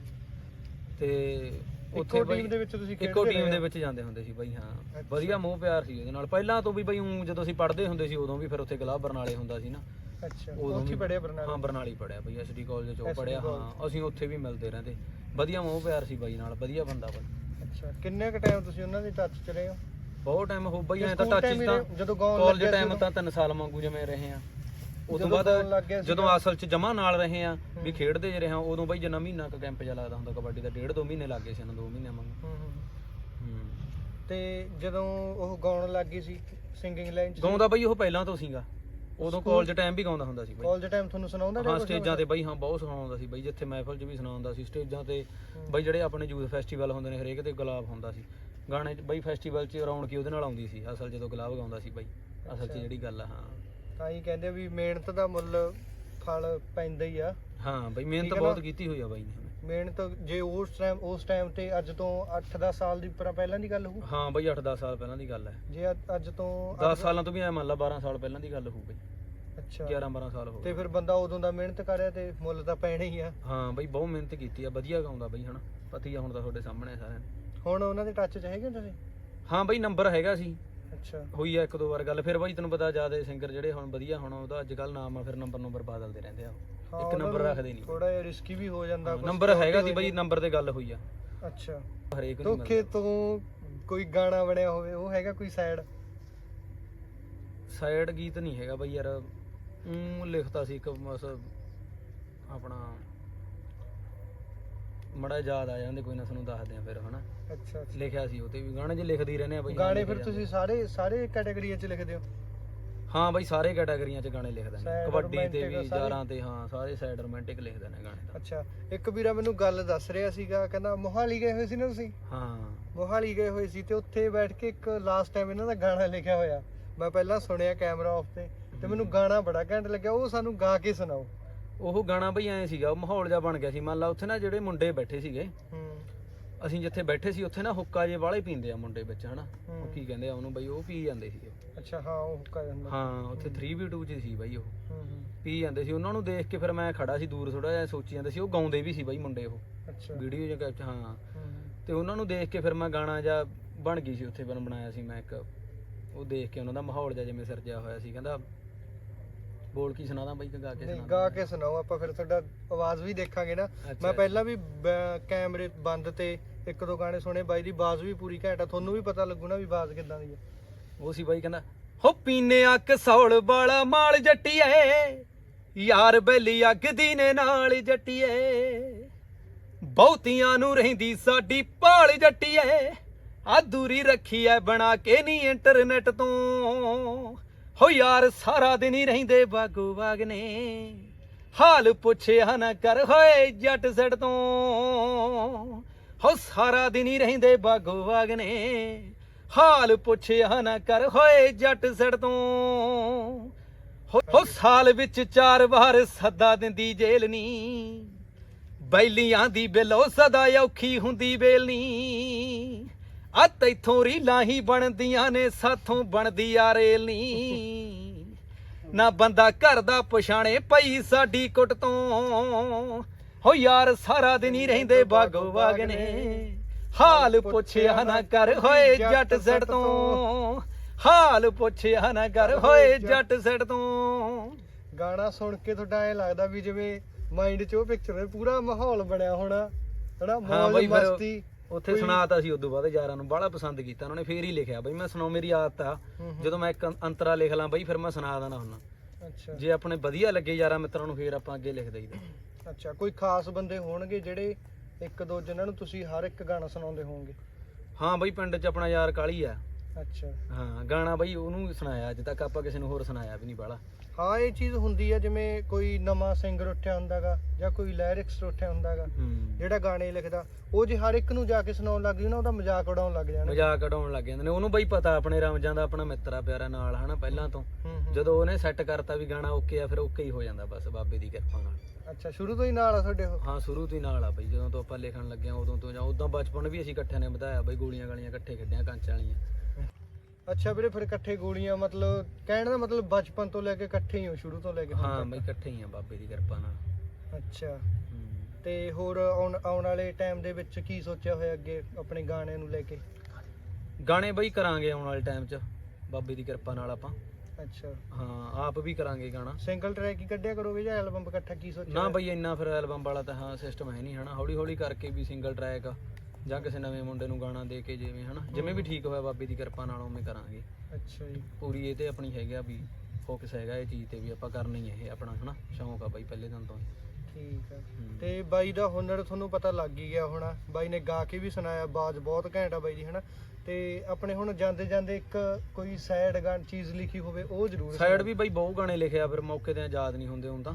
ਤੇ ਉੱਥੇ ਬਾਈ ਟੀਮ ਦੇ ਵਿੱਚ ਤੁਸੀਂ ਇੱਕੋ ਟੀਮ ਦੇ? ਵਿੱਚ ਜਾਂਦੇ ਹੁੰਦੇ ਸੀ ਬਾਈ ਹਾਂ। ਵਧੀਆ ਮੋਹ ਪਿਆਰ ਸੀ ਉਹਦੇ ਨਾਲ। ਪਹਿਲਾਂ ਤੋਂ ਵੀ ਬਾਈ ਊਂ ਜਦੋਂ ਅਸੀਂ ਪੜ੍ਹਦੇ ਹੁੰਦੇ ਸੀ ਉਦੋਂ ਵੀ ਫਿਰ ਉੱਥੇ ਗਲਾਬ ਬਰਨਾਲੇ ਹੁੰਦਾ ਸੀ ਨਾ। ਅੱਛਾ ਉੱਥੇ ਪੜਿਆ ਬਰਨਾਲੇ। ਹਾਂ ਬਰਨਾਲੀ ਪੜਿਆ ਬਈ ਐਸਡੀ ਕਾਲਜ ਚੋਂ ਪੜਿਆ। ਹਾਂ। ਅਸੀਂ ਉੱਥੇ ਵੀ ਮਿਲਦੇ ਰਹਿੰਦੇ। ਵਧੀਆ ਮੋਹ ਪਿਆਰ ਸੀ ਬਾਈ ਨਾਲ ਵਧੀਆ ਬੰਦਾ ਬਾਈ। ਅੱਛਾ ਕਿੰਨੇ ਕ ਟਾਈਮ ਤੁਸੀਂ ਉਹਨਾਂ ਦੀ ਟੱਚ 'ਚ ਰਹੇ ਹੋ? ਬਹੁਤ ਟਾਈਮ ਹੋ ਬਈ ਐ ਤਾਂ ਟੱਚ ਤਾਂ ਜਦੋਂ ਕਾਲਜ ਟਾਈਮ? ਤਾਂ 3 ਸਾਲ ਵਾਂਗੂ ਜਿਵੇਂ ਰਹੇ ਆ। ਉਦੋਂ ਜਦੋਂ ਬਾਅਦ ਜਦੋਂ? ਅਸਲ 'ਚ ਜਮਾ ਨਾਲ ਰਹੇ ਆ ਵੀ। ਖੇਡਦੇ ਜ ਰਹੇ ਆ ਉਦੋਂ ਬਾਈ ਜਿੰਨਾ ਮਹੀਨਾ ਕ ਕੈਂਪ ਜਿਹਾ ਲੱਗਦਾ ਹੁੰਦਾ ਕਬੱਡੀ ਦਾ ਡੇਢ ਦੋ ਮਹੀਨੇ ਲੱਗੇ ਸੀ ਨਾ ਦੋ ਮਹੀਨੇ। ਹੂੰ ਤੇ ਜਦੋਂ ਉਹ ਗਾਉਣ ਲੱਗ ਗਈ ਸੀ ਸਿੰਗਿੰਗ ਲਾਈਨ 'ਚ ਗਾਉਂਦਾ ਬਾਈ ਉਹ ਪਹਿਲਾਂ ਤੋਂ ਸੀਗਾ। ਉਦੋਂ ਕਾਲਜ ਟਾਈਮ ਵੀ ਗਾਉਂਦਾ ਹੁੰਦਾ ਸੀ ਬਾਈ। ਕਾਲਜ ਟਾਈਮ ਤੁਹਾਨੂੰ ਸੁਣਾਉਂਦਾ ਹਾਂ ਸਟੇਜਾਂ ਤੇ ਬਾਈ ਹਾਂ ਬਹੁਤ ਸੁਣਾਉਂਦਾ ਸੀ ਬਾਈ ਜਿੱਥੇ ਮਹਿਫਲ 'ਚ ਵੀ ਸੁਣਾਉਂਦਾ ਸੀ। ਸਟੇਜਾਂ ਤੇ ਬਾਈ ਜਿਹੜੇ ਆਪਣੇ ਯੂਥ ਫੈਸਟੀਵਲ ਹੁੰਦੇ ਨੇ ਹਰੇਕ ਤੇ ਗੁਲਾਬ ਹੁੰਦਾ ਸੀ। ਗਾਣੇ 'ਚ ਬਾਈ ਫੈਸਟੀਵਲ 'ਚ ਰੌਣਕੀ ਉਹਦੇ ਨਾਲ ਆਉਂਦੀ ਸੀ ਅਸਲ ਜਦੋਂ ਗੁਲਾਬ ਗਾਉਂਦਾ ਸੀ ਬਾਈ। ਅਸਲ 'ਚ। ਜਿਹੜੀ ਗੱਲ ਆ ਹਾਂ। ਤਾਂ ਹੀ ਕਹਿੰਦੇ ਵੀ ਮਿਹਨਤ ਦਾ ਮੁੱਲ ਫਲ ਪੈਂਦਾ ਹੀ ਆ। ਹਾਂ ਬਾਈ ਮਿਹਨਤ ਠੀਕ ਬਹੁਤ ਨਾ? ਕੀਤੀ ਹੋਈ ਆ ਬਾਈ ਨੇ। ਮਿਹਨਤ ਜੇ ਉਸ ਟਾਈਮ ਉਸ ਟਾਈਮ ਤੇ ਅੱਜ ਤੋਂ 8-10 ਸਾਲ ਦੀ ਪਰ ਪਹਿਲਾਂ ਦੀ ਗੱਲ ਹੋਊ? ਹਾਂ ਬਾਈ 8-10 ਸਾਲ ਪਹਿਲਾਂ ਦੀ ਗੱਲ ਹੈ। ਜੇ ਅੱਜ- ਅੱਜ ਤੋਂ 10 ਸਾਲਾਂ ਤੋਂ ਵੀ ਐ ਮੰਨ ਲਾ 12 ਸਾਲ ਪਹਿਲਾਂ ਦੀ ਗੱਲ ਹੋਊ ਬਾਈ। ਅੱਛਾ। 11-12 ਸਾਲ ਹੋ ਤੇ ਗਏ। ਫਿਰ ਬੰਦਾ ਉਦੋਂ ਦਾ ਮਿਹਨਤ ਕਰਿਆ ਤੇ ਮੁੱਲ ਤਾਂ ਪੈਣਾ ਹੀ ਆ। ਹਾਂ ਬਾਈ ਬਹੁਤ ਮਿਹਨਤ ਕੀਤੀ ਆ ਵਧੀਆ ਗਾਉਂਦਾ ਬਾਈ ਹਨਾ। ਪਤੀ ਆ ਹੁਣ ਤਾਂ ਤੁਹਾਡੇ ਸਾਹਮਣੇ ਸਾਰਿਆਂ ਨੂੰ। ਹੁਣ ਉਹਨਾਂ ਦੇ ਟੱਚ 'ਚ ਹੈਗੇ ਹੋ ਤੁਸੀਂ? ਹਾਂ ਬਾਈ ਨੰਬਰ ਹੈਗਾ ਸੀ। ਅੱਛਾ। ਹੋਈ ਆ ਇੱਕ ਦੋ ਵਾਰ ਗੱਲ ਫਿਰ ਬਾਈ ਤੈਨੂੰ ਪਤਾ ਜ਼ਿਆਦਾ ਸਿੰਗਰ ਜਿਹੜੇ ਹੁਣ ਵਧੀਆ ਹੁਣ ਉਹਦਾ ਅੱਜ ਕੱਲ ਨਾਮ ਆ ਫਿਰ ਨੰਬਰ ਨੰਬਰ ਬਦਲਦੇ ਰਹਿੰਦੇ ਆ। ਇੱਕ ਨੰਬਰ ਰੱਖਦੇ ਨਹੀਂ। ਥੋੜਾ ਜਿਹਾ ਰਿਸਕੀ ਵੀ ਹੋ ਜਾਂਦਾ ਨੰਬਰ ਹੈਗਾ ਸੀ ਬਾਈ। ਨੰਬਰ ਤੇ ਗੱਲ ਹੋਈ ਆ। ਅੱਛਾ। ਹਰੇਕ ਨੂੰ ਧੋਖੇ ਤੋਂ ਕੋਈ ਗਾਣਾ ਬਣਿਆ ਹੋਵੇ ਉਹ ਹੈਗਾ ਕੋਈ ਸਾਈਡ ਸਾਈਡ ਗੀਤ ਨਹੀਂ ਹੈਗਾ ਬਾਈ ਯਾਰ। ਉਹ ਲਿਖਤਾ ਸੀ ਇੱਕ ਬਸ ਆਪਣਾ ਮੜਾ ਯਾਦ ਆ ਜਾਂਦੇ ਕੋਈ ਨਾ ਤੁਹਾਨੂੰ ਦੱਸਦੇ ਆ ਫਿਰ ਹਨਾ? ਅੱਛਾ ਅੱਛਾ। ਲਿਖਿਆ ਸੀ ਉਹ ਤੇ ਵੀ ਗਾਣੇ 'ਚ ਲਿਖਦੇ ਹੀ ਰਹਿੰਦੇ ਆ ਬਾਈ ਗਾਣੇ ਫਿਰ। ਤੁਸੀਂ ਸਾਰੇ ਸਾਰੇ ਕੈਟਾਗਰੀਆਂ 'ਚ ਲਿਖਦੇ ਹੋ? ਹਾਂ ਬਾਈ ਸਾਰੇ ਕੈਟਾਗਰੀਆਂ 'ਚ ਗਾਣੇ ਲਿਖਦੇ ਨੇ। ਕਬੱਡੀ ਤੇ ਵੀ? ਯਾਰਾਂ ਤੇ ਹਾਂ ਸਾਰੇ ਸਾਈਡ ਰੋਮਾਂਟਿਕ ਲਿਖਦੇ ਨੇ ਗਾਣੇ ਤਾਂ। ਅੱਛਾ ਇੱਕ ਵੀਰਾ ਮੈਨੂੰ ਗੱਲ ਦੱਸ ਰਿਹਾ ਸੀਗਾ ਕਹਿੰਦਾ ਮੋਹਾਲੀ ਗਏ ਹੋਏ ਸੀ ਨਾ ਤੁਸੀਂ? ਹਾਂ। ਮੋਹਾਲੀ ਗਏ ਹੋਏ ਸੀ ਤੇ ਉੱਥੇ ਬੈਠ ਕੇ ਇੱਕ ਲਾਸਟ ਟਾਈਮ ਇਹਨਾਂ ਦਾ ਗਾਣਾ ਲਿਖਿਆ ਹੋਇਆ। ਮੈਂ ਪਹਿਲਾਂ ਸੁਣਿਆ ਕੈਮਰਾ ਆਫ ਤੇ ਤੇ ਮੈਨੂੰ ਗਾਣਾ ਬੜਾ ਘੈਂਟ ਲੱਗਿਆ ਉਹ ਸਾਨੂੰ ਗਾ ਕੇ ਸੁਣਾਓ। ਉਹ ਗਾਣਾ ਬਈ ਐ ਸੀਗਾ ਉਹ ਮਾਹੌਲ ਜਿਹਾ ਬਣ ਗਿਆ ਸੀ। ਮੰਨ ਲਾ ਉੱਥੇ ਨਾ ਜਿਹੜੇ ਮੁੰਡੇ ਬੈਠੇ ਸੀਗੇ ਹੂੰ। ਅਸੀਂ ਜਿੱਥੇ ਬੈਠੇ ਸੀ ਉੱਥੇ ਨਾ ਹੁੱਕਾ ਜੇ ਵਾਲੇ ਪੀਂਦੇ ਆ ਮੁੰਡੇ ਵਿੱਚ ਹਨਾ। ਉਹ। ਕੀ ਕਹਿੰਦੇ ਆ ਉਹਨੂੰ ਬਈ ਉਹ ਪੀ ਜਾਂਦੇ ਸੀ ਉਹ। ਅੱਛਾ ਹਾਂ ਉਹ ਕਰ ਜਾਂਦਾ ਹਾਂ ਉੱਥੇ 3v2 ਚ ਸੀ ਬਈ ਉਹ। ਹੂੰ ਹੂੰ। ਪੀ ਜਾਂਦੇ ਸੀ। ਉਹਨਾਂ ਨੂੰ ਦੇਖ ਕੇ ਫਿਰ ਮੈਂ ਖੜਾ ਸੀ ਦੂਰ ਥੋੜਾ ਜਿਹਾ ਸੋਚੀ ਜਾਂਦੇ ਸੀ। ਉਹ ਗਾਉਂਦੇ ਵੀ ਸੀ ਬਈ ਮੁੰਡੇ ਉਹ। ਅੱਛਾ। ਵੀਡੀਓ ਜਿਹਾ ਕੈਪਚ ਹਾਂ। ਹੂੰ, ਹੂੰ। ਤੇ ਉਹਨਾਂ ਨੂੰ ਦੇਖ ਕੇ ਫਿਰ ਮੈਂ ਗਾਣਾ ਜਾਂ ਬਣ ਗਈ ਸੀ ਉੱਥੇ ਬਣ ਬਣਾਇਆ ਸੀ ਮੈਂ ਇੱਕ। ਉਹ ਦੇਖ ਕੇ ਉਹਨਾਂ ਦਾ ਮਾਹੌਲ ਜਿਹਾ ਜਿਵੇਂ ਸਿਰਜਿਆ ਹੋਇਆ ਸੀ ਕਹਿੰਦਾ ਬੋਲ ਕੀ ਸੁਣਾਦਾ ਬਈ ਗਾ ਕੇ ਨਹੀਂ ਸੁਣਾ ਗਾ ਕੇ ਸੁਣਾਓ ਆਪਾਂ ਫਿਰ ਤੁਹਾਡਾ ਆਵਾਜ਼ ਵੀ ਦੇਖਾਂਗੇ ਨਾ। ਮੈਂ ਪਹਿਲਾਂ ਵੀ ਬ- ਕੈਮਰੇ ਬੰਦ ਤੇ ਇੱਕ ਦੋ ਗਾਣੇ ਸੁਣੇ ਬਾਈ ਦੀ ਆਵਾਜ਼ ਵੀ ਪੂਰੀ ਘੈਂਟ ਆ ਤੁਹਾਨੂੰ ਵੀ ਪਤਾ ਲੱਗੂ ਨਾ ਵੀ ਆਵਾਜ਼ ਕਿੱਦਾਂ ਦੀ ਹੈ ਉਹ ਸੀ ਬਾਈ ਕਹਿੰਦਾ ਹੋ ਪੀਨੇ ਆ ਕਸੌਲ ਵਾਲਾ ਮਾਲ ਜੱਟੀਏ ਯਾਰ ਬੈਲੀ ਅੱਗ ਦੀ ਨੇ ਨਾਲ ਜੱਟੀਏ ਬਹੁਤੀਆਂ ਨੂੰ ਰਹਿੰਦੀ ਸਾਡੀ ਭਾਲ ਜੱਟੀਏ ਆ ਦੂਰੀ ਰੱਖੀ ਐ ਬਣਾ ਕੇ ਨਹੀਂ ਇੰਟਰਨੈਟ ਤੋਂ। ਹੋ ਯਾਰ, ਸਾਰਾ ਦਿਨ ਹੀ ਰਹਿੰਦੇ ਬਾਗੋ ਬਾਗ ਨੇ। ਹਾਲ ਪੁੱਛਿਆ ਨਾ ਕਰ ਹੋਏ ਜੱਟ ਸੜ ਤੋਂ। ਹੋ ਸਾਰਾ ਦਿਨ ਹੀ ਰਹਿੰਦੇ ਬਾਗੋ ਬਾਗ ਨੇ। ਹਾਲ ਪੁੱਛਿਆ ਨਾ ਕਰ ਹੋਏ ਜੱਟ ਸੜ ਤੋਂ। ਹੋ ਸਾਲ ਵਿੱਚ ਚਾਰ ਵਾਰ ਸੱਦਾ ਦਿੰਦੀ ਜੇਲ੍ਹ ਨੀ। ਬੈਲੀਆਂ ਦੀ ਬਿਲੋ ਸਦਾ ਔਖੀ ਹੁੰਦੀ ਬੇਲਨੀ ਆ ਤੈਥੋਂ ਰੀਲਾਂ ਹੀ ਬਣਦੀਆਂ ਨੇ ਸਾਥੋਂ ਬਣਦੀ ਆ ਰੇਲ ਨੀ ਨਾ ਬੰਦਾ ਘਰ ਦਾ ਪਛਾਣੇ ਪਈ ਸਾਡੀ ਕੁੱਟ ਤੋਂ। ਹੋ ਯਾਰ ਸਾਰਾ ਦਿਨ ਹੀ ਰਹਿੰਦੇ ਬਾਗੋ ਬਾਗ ਨੇ। ਹਾਲ ਪੁੱਛਿਆ ਨਾ ਕਰ ਹੋਏ ਜੱਟ ਸੜ ਤੋਂ। ਹਾਲ ਪੁੱਛਿਆ ਨਾ ਕਰ ਹੋਏ ਜੱਟ ਸੜ ਤੋਂ। ਗਾਣਾ ਸੁਣ ਕੇ ਤੁਹਾਡਾ ਐ ਲੱਗਦਾ ਵੀ ਜਿਵੇਂ ਮਾਈਂਡ 'ਚ ਉਹ ਪਿਕਚਰ ਪੂਰਾ ਮਾਹੌਲ ਬਣਿਆ ਹੋਣਾ। ਹਨਾ? ਮੌਜ ਮਸਤੀ। ਉੱਥੇ ਸੁਣਾਤਾ ਸੀ ਉਦੋਂ ਬਾਅਦ ਯਾਰਾਂ ਨੂੰ ਬਾਹਲਾ ਪਸੰਦ ਕੀਤਾ ਉਹਨਾਂ ਨੇ ਫੇਰ ਹੀ ਲਿਖਿਆ। ਬਈ ਮੈਂ ਸੁਣਾਉ ਮੇਰੀ ਆਦਤ ਆ। ਜਦੋਂ ਮੈਂ ਇੱਕ ਅੰਤਰਾ ਲਿਖ ਲਾਂ ਬਈ ਫਿਰ ਮੈਂ ਸੁਣਾ ਦੇਣਾ ਹੁੰਦਾ ਅੱਛਾ। ਜੇ ਆਪਣੇ ਵਧੀਆ ਲੱਗੇ ਯਾਰਾਂ ਮਿੱਤਰਾਂ ਨੂੰ ਫੇਰ ਆਪਾਂ ਅੱਗੇ ਲਿਖ ਦਈਦਾ ਅੱਛਾ ਕੋਈ ਖਾਸ ਬੰਦੇ ਹੋਣਗੇ ਜਿਹੜੇ ਇੱਕ ਦੋ ਜਿਨ੍ਹਾਂ ਨੂੰ ਤੁਸੀਂ ਹਰ ਇੱਕ ਗਾਣਾ ਸੁਣਾਉਂਦੇ ਹੋਵੋਗੇ? ਹਾਂ ਬਈ ਪਿੰਡ 'ਚ ਆਪਣਾ ਯਾਰ ਕਾਲੀ ਆ। ਅੱਛਾ। ਹਾਂ ਗਾਣਾ ਬਈ ਉਹਨੂੰ ਸੁਣਾਇਆ ਅੱਜ ਤੱਕ ਆਪਾਂ ਕਿਸੇ ਨੂੰ ਹੋਰ ਸੁਣਾਇਆ ਵੀ ਨਹੀਂ ਬਾਹਲਾ। ਹਾਂ ਇਹ ਚੀਜ਼ ਹੁੰਦੀ ਆ ਜਿਵੇਂ ਕੋਈ ਨਵਾਂ ਸਿੰਗਰ ਉੱਠਿਆ ਹੁੰਦਾਗਾ ਜਾਂ ਕੋਈ ਲਿਰਿਕਸ ਉੱਠਿਆ ਹੁੰਦਾਗਾ ਜਿਹੜਾ ਗਾਣੇ ਲਿਖਦਾ ਉਹ ਜੇ ਹਰ ਇੱਕ ਨੂੰ ਜਾ ਕੇ ਸੁਣਾਉਣ ਲੱਗ ਜੂ ਨਾ ਉਹਦਾ ਮਜ਼ਾਕ ਉਡਾਉਣ ਲੱਗ ਜਾਣਾ। ਮਜ਼ਾਕ ਉਡਾਉਣ ਲੱਗ ਜਾਂਦੇ ਨੇ। ਉਹਨੂੰ ਬਈ ਪਤਾ ਆਪਣੇ ਰਮਜਾਨ ਦਾ ਆਪਣਾ ਮਿੱਤਰ ਪਿਆਰਾ ਨਾਲ ਹਨਾ ਪਹਿਲਾਂ ਤੋਂ। ਜਦੋਂ ਉਹਨੇ ਸੈੱਟ ਕਰਤਾ ਵੀ ਗਾਣਾ ਓਕੇ ਆ ਫਿਰ ਓਕੇ ਹੀ ਹੋ ਜਾਂਦਾ ਬਸ ਬਾਬੇ ਦੀ ਕਿਰਪਾ ਨਾਲ। ਅੱਛਾ ਸ਼ੁਰੂ ਤੋਂ ਹੀ ਨਾਲ ਆ ਤੁਹਾਡੇ ਉਹ? ਹਾਂ ਸ਼ੁਰੂ ਤੋਂ ਹੀ ਨਾਲ ਆ ਬਈ। ਜਦੋਂ ਤੋਂ ਆਪਾਂ ਲਿਖਣ ਲੱਗੇ ਆ ਉਦੋਂ ਤੋਂ ਜਾਂ ਉਦੋਂ ਬਚਪਨ ਵੀ ਅਸੀਂ ਇਕੱਠਿਆਂ ਨੇ ਵਧਾਇਆ ਬਈ ਗੋਲੀਆਂ ਗਾਲੀਆਂ ਇਕੱਠੇ ਖੇਡਿਆ ਕੰਚ ਵਾਲੀਆਂ। ਅੱਛਾ ਵੀਰੇ ਫਿਰ ਇਕੱਠੇ ਗੋਲੀਆਂ ਮਤਲਬ ਕਹਿਣ ਦਾ ਮਤਲਬ ਬਚਪਨ ਤੋਂ ਲੈ ਕੇ ਇਕੱਠੇ ਹੀ ਹੋ ਸ਼ੁਰੂ ਤੋਂ ਲੈ ਕੇ ਹੁਣ ਹਾਂ ਤੱਕ। ਬਈ ਇਕੱਠੇ ਹੀ ਆ ਬਾਬੇ ਦੀ ਕਿਰਪਾ ਨਾਲ। ਅੱਛਾ। ਹੂੰ। ਤੇ ਹੋਰ ਆਉਣ ਆਉਣ ਵਾਲੇ ਟਾਈਮ ਦੇ ਵਿੱਚ ਕੀ ਸੋਚਿਆ ਹੋਇਆ ਅੱਗੇ ਆਪਣੇ ਗਾਣਿਆਂ ਨੂੰ ਲੈ ਕੇ? ਗਾਣੇ ਬਈ ਕਰਾਂਗੇ ਆਉਣ ਵਾਲੇ ਟਾਈਮ 'ਚ ਬਾਬੇ ਦੀ ਕਿਰਪਾ ਨਾਲ ਆਪਾਂ। ਅੱਛਾ। ਹਾਂ ਆਪ ਵੀ ਕਰਾਂਗੇ ਗਾਣਾ। ਸਿੰਗਲ ਟਰੈਕ ਹੀ ਕੱਢਿਆ ਕਰੋਗੇ ਜਾਂ ਐਲਬਮ ਇਕੱਠਾ ਕੀ ਸੋਚਿਆ ਨਾ ਹੋਇਆ? ਬਈ ਇੰਨਾ ਫਿਰ ਐਲਬਮ ਵਾਲਾ ਤਾਂ ਹਾਂ ਸਿਸਟਮ ਹੈ ਨਹੀਂ ਹਨਾ। ਹੌਲੀ ਹੌਲੀ ਕਰਕੇ ਵੀ ਸਿੰਗਲ ਟਰੈਕ ਜਾਂ ਕਿਸੇ ਨਵੇਂ ਮੁੰਡੇ ਨੂੰ ਗਾਣਾ ਦੇ ਕੇ ਜਿਵੇਂ ਹਨਾ? ਜਿਵੇਂ ਵੀ ਠੀਕ ਹੋਇਆ ਬਾਬੇ ਦੀ ਕਿਰਪਾ ਨਾਲ ਉਵੇਂ ਕਰਾਂਗੇ। ਅੱਛਾ ਜੀ। ਪੂਰੀ ਇਹ ਤੇ ਆਪਣੀ ਹੈਗਾ ਵੀ ਫੋਕਸ ਹੈਗਾ ਇਹ ਚੀਜ਼ ਤੇ ਵੀ ਆਪਾਂ ਕਰਨਾ ਹੀ ਇਹ ਆਪਣਾ ਹਨਾ? ਸ਼ੌਂਕ ਆ ਬਾਈ ਪਹਿਲੇ ਦਿਨ ਤੋਂ ਠੀਕ ਆ। ਤੇ ਬਾਈ ਦਾ ਹੁਨਰ ਤੁਹਾਨੂੰ ਪਤਾ ਲੱਗ ਹੀ ਗਿਆ ਹੋਣਾ। ਬਾਈ ਨੇ ਗਾ ਕੇ ਵੀ ਸੁਣਾਇਆ ਬਾਜ਼ ਬਹੁਤ ਘੈਂਟ ਆ ਬਾਈ ਦੀ ਹਨਾ? ਤੇ ਆਪਣੇ ਹੁਣ ਜਾਂਦੇ ਜਾਂਦੇ ਇੱਕ ਕੋਈ ਸੈਡ ਗਾਣ ਚੀਜ਼ ਲਿਖੀ ਹੋਵੇ ਉਹ ਜ਼ਰੂਰ ਸਾਈਡ ਵੀ ਬਈ ਬਹੁਤ ਗਾਣੇ ਲਿਖਿਆ ਫਿਰ ਮੌਕੇ ਤੇ ਯਾਦ ਨਹੀਂ ਹੁੰਦੇ ਹੁਣ ਤਾਂ।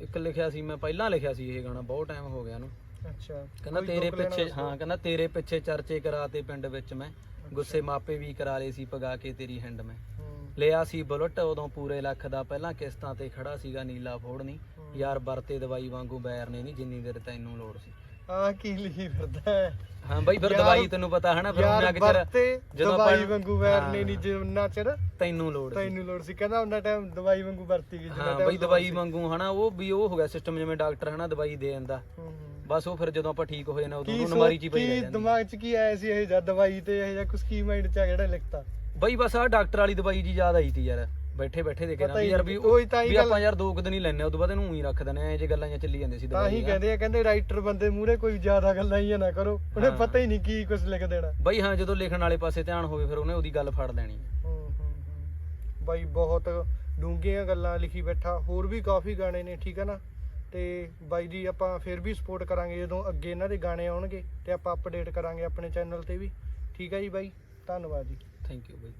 ਇੱਕ ਲਿਖਿਆ ਸੀ ਮੈਂ ਪਹਿਲਾਂ ਲਿਖਿਆ ਸੀ ਇਹ ਗਾਣਾ ਬਹੁਤ ਟਾਈਮ ਹੋ ਗਿਆ ਨੂੰ ਅੱਛਾ। ਕਹਿੰਦਾ ਤੇਰੇ ਪਿੱਛੇ। ਹਾਂ ਕਹਿੰਦਾ ਤੇਰੇ ਪਿੱਛੇ ਚਰਚੇ ਕਰਾਤੇ ਪਿੰਡ ਵਿੱਚ ਮੈਂ। ਗੁੱਸੇ ਮਾਪੇ ਵੀ ਕਰਾ ਲਏ ਸੀ ਪਗਾ ਕੇ ਤੇਰੀ ਹੈਂਡ ਮੈਂ। ਹੂੰ, ਲਿਆ ਸੀ ਬੁਲਟ ਉਦੋਂ ਪੂਰੇ ਲੱਖ ਦਾ ਪਹਿਲਾਂ ਕਿਸ਼ਤਾਂ ਤੇ ਖੜਾ ਸੀਗਾ ਨੀਲਾ ਫੋੜਨੀ ਹੂੰ। ਯਾਰ ਵਰਤੇ ਦਵਾਈ ਵਾਂਗੂ ਬੈਰ ਨੇ ਨਹੀਂ ਜਿੰਨੀ ਦੇਰ ਤੈਨੂੰ ਲੋੜ ਸੀ। ਆਹ ਕੀ ਲਿਖੀ ਫਿਰਦਾ ਹੈ? ਹਾਂ ਬਾਈ ਫਿਰ ਦਵਾਈ ਤੈਨੂੰ ਪਤਾ ਹਨਾ ਫਿਰ ਉਹਨਾਂ ਕਿ ਵਰਤੇ ਜਦੋਂ ਦਵਾਈ ਵਾਂਗੂ ਵੈਰ ਨੇ ਹਾਂ। ਨਹੀਂ ਜਿੰਨਾ ਚਿਰ ਤੈਨੂੰ ਲੋੜ ਸੀ। ਤੈਨੂੰ ਲੋੜ ਸੀ। ਕਹਿੰਦਾ ਉਹਨਾਂ ਟਾਈਮ ਦਵਾਈ ਵਾਂਗੂ ਵਰਤੀ ਗਈ ਜਿੰਨਾ ਹਾਂ time ਬਾਈ ਦਵਾਈ। ਵਾਂਗੂ ਹਨਾ ਉਹ ਵੀ ਉਹ ਹੋ ਗਿਆ ਸਿਸਟਮ ਜਿਵੇਂ ਡਾਕਟਰ ਹਨਾ ਦਵਾਈ ਦੇ। ਦਿੰਦਾ ਹੂੰ, ਹੂੰ। ਬਸ ਉਹ ਫਿਰ ਜਦੋਂ ਆਪਾਂ ਠੀਕ ਹੋਏ ਨਾ ਉਦੋਂ ਕੀ ਉਹਨੂੰ ਨਮਾਰੀ ਸੋਚ- ਪਈ ਰਹਿ ਕੀ ਜਾਂਦੀ। ਦਿਮਾਗ 'ਚ ਕੀ ਆਇਆ ਸੀ ਇਹ ਜਾਂ ਦਵਾਈ ਤੇ ਇਹ ਜਾਂ ਕੁਝ ਕੀ ਮਾਈਂਡ 'ਚ ਆ ਜਿਹੜਾ ਲਿਖਤਾ? ਬਈ ਬਸ ਆ ਡਾਕਟਰ ਵਾਲੀ ਦਵਾਈ ਜੀ ਯਾਦ ਆਈ ਤੀ ਯਾਰ। ਬੈਠੇ ਬੈਠੇ ਦੇਖੇ ਨਾ ਪਤਾ ਵੀ ਹੀ ਯਾਰ ਨਹੀਂ, ਵੀ ਉਹੀ ਤਾਂ ਹੀ ਵੀ ਗੱਲ- ਆਪਾਂ ਯਾਰ ਦੋ ਕੁ ਦਿਨ ਹੀ ਲੈਣੇ ਉਦੋਂ ਬਾਅਦ ਇਹਨੂੰ ਹੀ ਰੱਖ ਦਿੰਦੇ ਐ ਜੇ ਗੱਲਾਂ ਜਾਂ ਚੱਲੀ ਜਾਂਦੇ ਸੀ ਤਾਂ ਹੀ ਦਵਾਈ ਕਹਿੰਦੇ ਆ ਕਹਿੰਦੇ ਰਾਈਟਰ ਬੰਦੇ ਮੂਰੇ ਕੋਈ ਜ਼ਿਆਦਾ ਗੱਲਾਂ ਹੀ ਨਾ ਕਰੋ। ਉਹਨੇ ਹਾਂ। ਪਤਾ ਹੀ ਨਹੀਂ ਕੀ ਕੁਝ ਲਿਖ ਦੇਣਾ। ਬਈ ਹਾਂ ਜਦੋਂ ਲਿਖਣ ਵਾਲੇ ਪਾਸੇ ਧਿਆਨ ਹੋਵੇ ਫਿਰ ਉਹਨੇ ਉਹਦੀ ਗੱਲ ਫੜ ਲੈਣੀ ਹੂੰ, ਹੂੰ, ਹੂੰ। ਬਾਈ ਬਹੁਤ ਡੂੰਘੀਆਂ ਗੱਲਾਂ ਲਿਖੀ ਬੈਠਾ ਹੋਰ ਵੀ ਕਾਫੀ ਗਾਣੇ ਨੇ ਠੀਕ ਹੈ ਨਾ? ਤੇ ਬਾਈ ਜੀ ਆਪਾਂ ਫਿਰ ਵੀ ਸਪੋਰਟ ਕਰਾਂਗੇ ਜਦੋਂ ਅੱਗੇ ਇਹਨਾਂ ਦੇ ਗਾਣੇ ਆਉਣਗੇ ਤੇ ਆਪਾਂ ਅਪਡੇਟ ਕਰਾਂਗੇ ਆਪਣੇ ਚੈਨਲ ਤੇ ਵੀ। ਠੀਕ ਹੈ ਜੀ ਬਾਈ, ਧੰਨਵਾਦ ਜੀ। Thank you by.